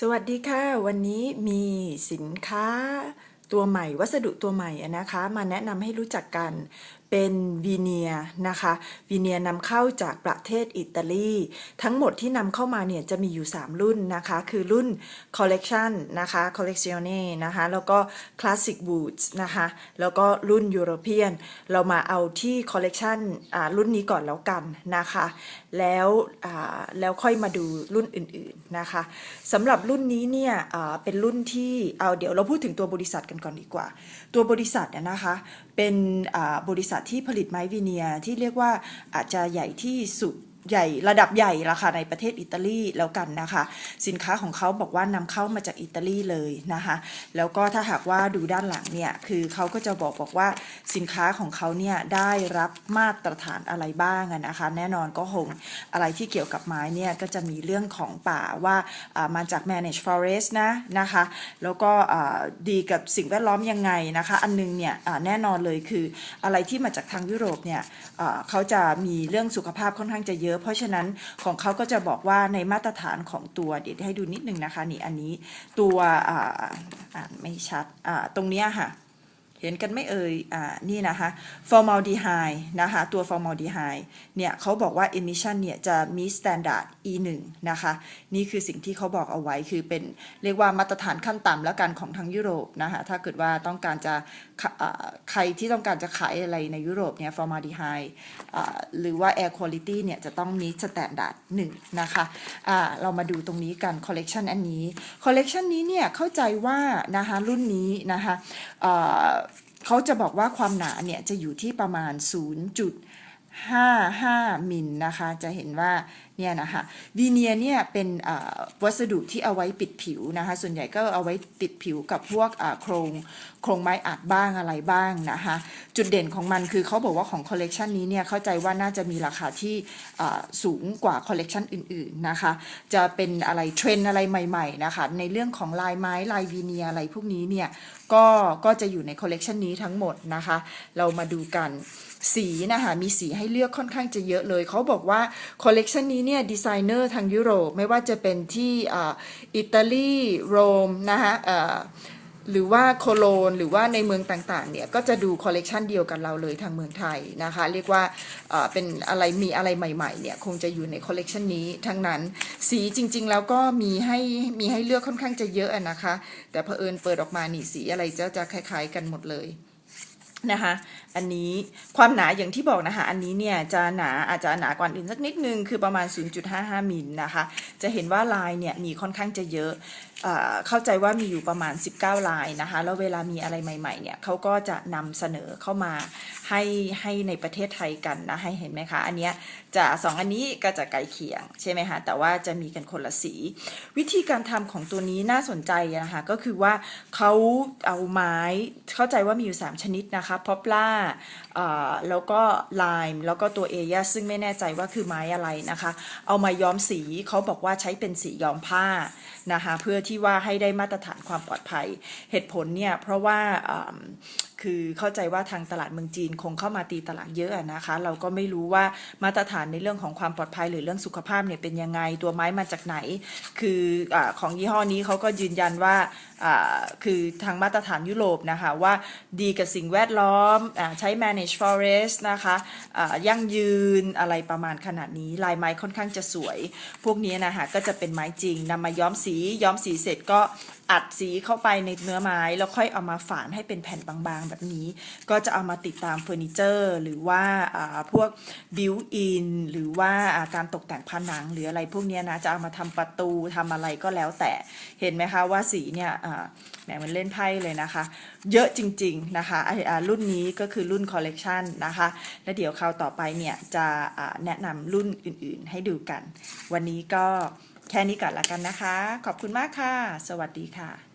สวัสดีค่ะ วันนี้มีสินค้าตัวใหม่ วัสดุตัวใหม่นะคะ มาแนะนำให้รู้จักกัน เป็นวีเนียนะคะวีเนียนำเข้าจากประเทศอิตาลี ทั้งหมดที่นำเข้ามาเนี่ยจะมีอยู่ 3 รุ่นนะคะ คือรุ่น Collection นะคะ Collezione นะคะ แล้วก็ Classic Boots นะคะ แล้วก็รุ่น European เรามาเอาที่ Collection อ่ารุ่นนี้ก่อนแล้วกันนะคะ แล้วอ่าแล้วค่อยมาดูรุ่นอื่นๆนะคะสำหรับรุ่นนี้เนี่ยอ่าเป็นรุ่นที่เอาเดี๋ยวเราพูดถึงตัวบริษัทกันก่อนดีกว่า ตัวบริษัทเนี่ยนะคะเป็นอ่าบริษัทที่ผลิตไม้วีเนียร์ที่เรียกว่าอาจจะใหญ่ที่สุด ใหญ่ระดับใหญ่ละค่ะในประเทศอิตาลีแล้วกันนะคะ สินค้าของเขาบอกว่านำเข้ามาจากอิตาลีเลยนะคะแล้วก็ถ้าหากว่าดูด้านหลังเนี่ยคือเขาก็จะบอกบอกว่าสินค้าของเขาเนี่ยได้รับมาตรฐานอะไรบ้างนะคะ แน่นอนก็คงอะไรที่เกี่ยวกับไม้เนี่ยก็จะมีเรื่องของป่าว่ามาจาก manage forest นะนะคะแล้วก็ดีกับสิ่งแวดล้อมยังไงนะคะ อันนึงเนี่ยแน่นอนเลยคืออะไรที่มาจากทางยุโรปเนี่ยเขาจะมีเรื่องสุขภาพค่อนข้างจะเยอะเพราะฉะนั้นของเขาก็จะบอกว่าในมาตรฐานของตัวเดี๋ยวให้ดูนิดนึงนะคะนี่อันนี้ตัวอ่านไม่ชัดตรงเนี้ยค่ะ เห็นกันไม่เอ่ยอ่านี่นะคะ formaldehyde นะคะตัว formaldehyde เนี่ยเขาบอกว่า emission เนี่ยจะมี standard E1 นะคะนี่คือสิ่งที่เขาบอกเอาไว้คือเป็นเรียกว่ามาตรฐานขั้นต่ำแล้วกันของทางยุโรปนะคะถ้าเกิดว่าต้องการจะะใครที่ต้องการจะขายอะไรในยุโรปเนี่ย formaldehyde อ่าหรือว่า air quality เนี่ยจะต้องมี standard 1นะคะอ่าเรามาดูตรงนี้กัน collection อันนี้ collection นี้เนี่ยเข้าใจว่านะคะรุ่นนี้นะคะ เขาจะบอกว่าความหนาเนี่ยจะอยู่ที่ประมาณ 0.55มิลนะคะ จะเห็นว่า เนี่ยนะคะวีเนียเนี่ยเป็นวัสดุที่เอาไว้ปิดผิวนะคะส่วนใหญ่ก็เอาไว้ติดผิวกับพวกโครงโครงไม้อัดบ้างอะไรบ้างนะคะจุดเด่นของมันคือเขาบอกว่าของคอลเลกชันนี้เนี่ยเข้าใจว่าน่าจะมีราคาที่สูงกว่าคอลเลกชันอื่นๆนะคะจะเป็นอะไรเทรนอะไรใหม่ๆนะคะในเรื่องของลายไม้ลายวีเนียอะไรพวกนี้เนี่ยก็ก็จะอยู่ในคอลเลกชันนี้ทั้งหมดนะคะเรามาดูกันสีนะคะมีสีให้เลือกค่อนข้างจะเยอะเลยเขาบอกว่าคอลเลกชันนี้เนี่ยดีไซเนอร์ทางยุโรปไม่ว่าจะเป็นที่อิตาลีโรมนะคะหรือว่าโคโลนหรือว่าในเมืองต่างๆเนี่ยก็จะดูคอลเลกชันเดียวกันเราเลยทางเมืองไทยนะคะ เรียกว่าเป็นอะไรมีอะไรใหม่ๆเนี่ยคงจะอยู่ในคอลเลกชันนี้ทั้งนั้นสีจริงๆแล้วก็มีให้มีให้เลือกค่อนข้างจะเยอะอะนะคะ แต่เผอิญเปิดออกมานี่สีอะไรจะจะคล้ายๆกันหมดเลย นะคะ อันนี้ความหนาอย่างที่บอกนะคะ อันนี้เนี่ยจะหนาอาจจะหนากว่าอื่นสักนิดนึง คือประมาณ 0.55มิลนะคะ จะเห็นว่าลายเนี่ยมีค่อนข้างจะเยอะเอ่อเข้าใจว่ามีอยู่ประมาณ 19 ลายนะคะ แล้วเวลามีอะไรใหม่ๆ เนี่ยเขาก็จะนำเสนอเข้ามาให้ให้ในประเทศไทยกันนะ ให้เห็นไหมคะ อันเนี้ยจะสองอันนี้ก็จะไกลเคียงใช่ไหมคะ แต่ว่าจะมีกันคนละสี วิธีการทำของตัวนี้น่าสนใจนะคะ ก็คือว่าเขาเอาไม้เข้าใจว่ามีอยู่ 3 ชนิดนะคะพอปลาแล้วก็ไลม์แล้วก็ตัวเอยซึ่งไม่แน่ใจว่าคือไม้อะไรนะคะ เอามาย้อมสีเขาบอกว่าใช้เป็นสีย้อมผ้านะคะเพื่อที่ว่าให้ได้มาตรฐานความปลอดภัยเหตุผลเนี่ยเพราะว่าคือเข้าใจว่าทางตลาดเมืองจีนคงเข้ามาตีตลาดเยอะนะคะ เราก็ไม่รู้ว่ามาตรฐานในเรื่องของความปลอดภัยหรือเรื่องสุขภาพเนี่ยเป็นยังไงตัวไม้มาจากไหน คืออของยี่ห้อนี้เขาก็ยืนยันว่าคือทางมาตรฐานยุโรปนะคะว่าดีกับสิ่งแวดล้อมอใช้ manage forest นะคะยั่งยืนอะไรประมาณขนาดนี้ ลายไม้ค่อนข้างจะสวย พวกนี้นะคะก็จะเป็นไม้จริงนำมาย้อมสีย้อมสีเสร็จก็อัดสีเข้าไปในเนื้อไม้ แล้วค่อยเอามาฝานให้เป็นแผ่นบางๆ แบบนี้ ก็จะเอามาติดตามเฟอร์นิเจอร์ หรือว่าพวกบิวอินหรือว่าการตกแต่งผนังหรืออะไรพวกนี้นะจะเอามาทำประตูทำอะไรก็แล้วแต่เห็นไหมคะว่าสีเนี่ยอ่าแหมมันเล่นไพ่เลยนะคะ เยอะจริงๆนะคะรุ่นนี้ก็คือรุ่นคอลเลกชันนะคะ และเดี๋ยวคราวต่อไปเนี่ยจะะแนะนำรุ่นอื่นๆให้ดูกัน วันนี้ก็แค่นี้ก่อนละกันนะคะ ขอบคุณมากค่ะ สวัสดีค่ะ